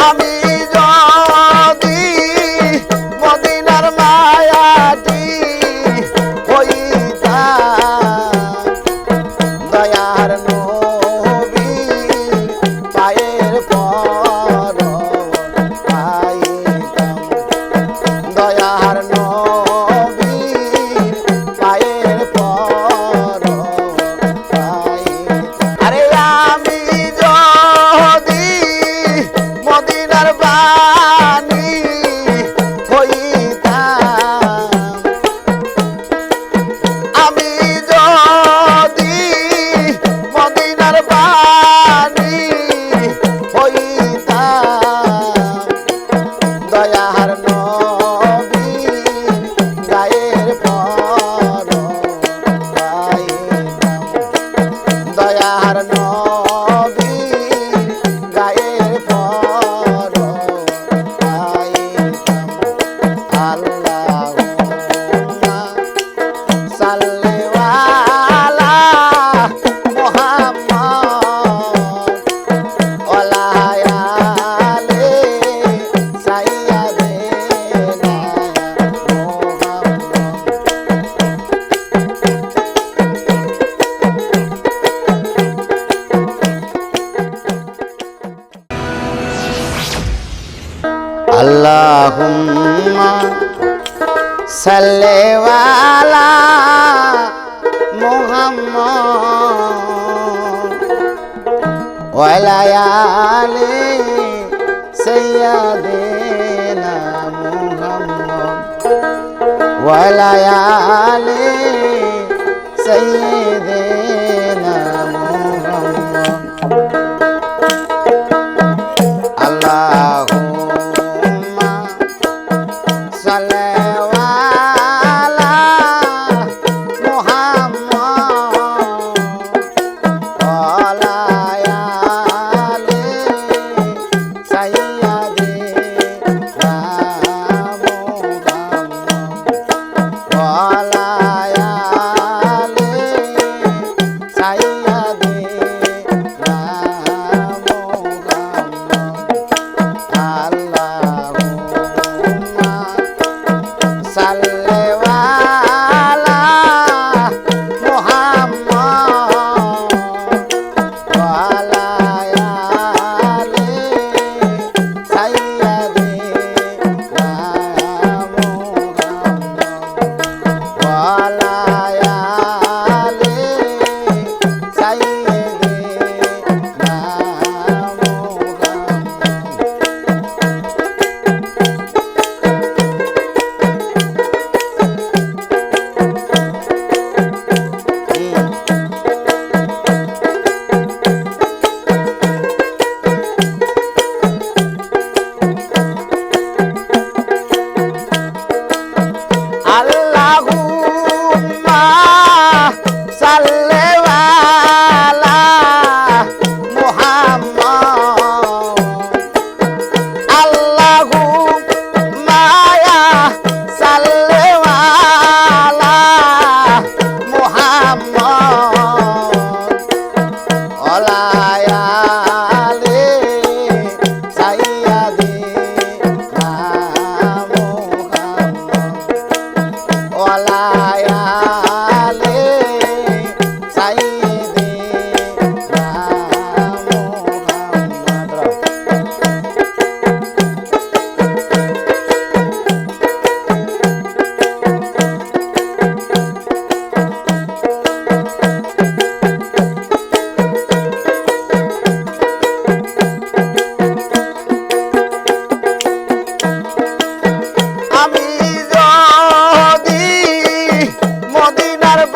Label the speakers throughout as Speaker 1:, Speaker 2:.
Speaker 1: Amém. সালেওয়ালা Mohammad. ওয়ালায়ালে সৈয়াদেনা Mohammad. ওয়ালায়ালে সৈয়াদ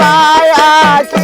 Speaker 1: পায় আসি